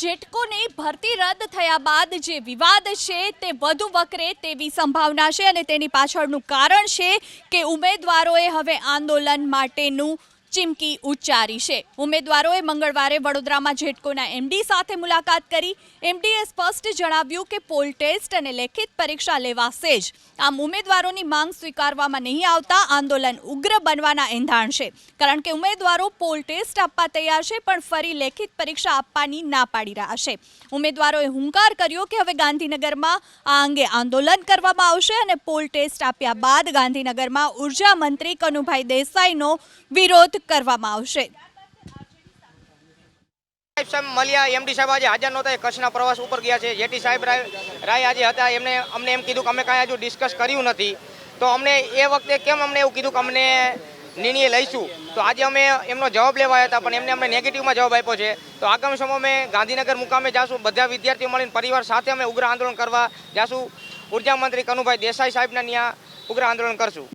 જેટકોની ભરતી રદ થયા બાદ જે વિવાદ છે તે વધુ વકરે તેવી સંભાવના છે અને તેની પાછળનું કારણ છે કે ઉમેદવારોએ હવે આંદોલન માટેનું ચીમકી ઉચ્ચારી છે. ઉમેદવારોએ મંગળવારે વડોદરામાં જેટકોના એમડી સાથે મુલાકાત કરી. એમડીએ સ્પષ્ટ જણાવ્યું કે પોલ ટેસ્ટ અને લેખિત પરીક્ષા લેવાશે જ. આમ ઉમેદવારોની માંગ સ્વીકારવામાં નહીં આવતા આંદોલન ઉગ્ર બનવાના એંધાણ છે. કારણ કે ઉમેદવારો પોલ ટેસ્ટ આપવા તૈયાર છે, પણ ફરી લેખિત પરીક્ષા આપવાની ના પાડી રહ્યા છે. ઉમેદવારોએ હુંકાર કર્યો કે હવે ગાંધીનગરમાં આ અંગે આંદોલન કરવામાં આવશે અને પોલ ટેસ્ટ આપ્યા બાદ ગાંધીનગરમાં ઊર્જા મંત્રી કનુભાઈ દેસાઈનો વિરોધ કરવામાં આવશે. સાહેબ મળ્યા એમડી સાહેબ આજે હાજર નહોતા કચ્છના પ્રવાસ ઉપર ગયા છે. જેટી સાહેબ રાય આજે હતા, એમને અમને એમ કીધું કે અમે કાંઈ હજુ ડિસ્કસ કર્યું નથી. તો અમને એ વખતે કેમ અમને એવું કીધું કે અમને નિર્ણય લઈશું? તો આજે અમે એમનો જવાબ લેવા હતા, પણ એમને અમને નેગેટિવમાં જવાબ આપ્યો છે. તો આગામી સમયમાં અમે ગાંધીનગર મુકામે જાશું, બધા વિદ્યાર્થીઓ મળીને પરિવાર સાથે અમે ઉગ્ર આંદોલન કરવા જાશું. ઊર્જા મંત્રી કનુભાઈ દેસાઈ સાહેબના ત્યાં ઉગ્ર આંદોલન કરશું.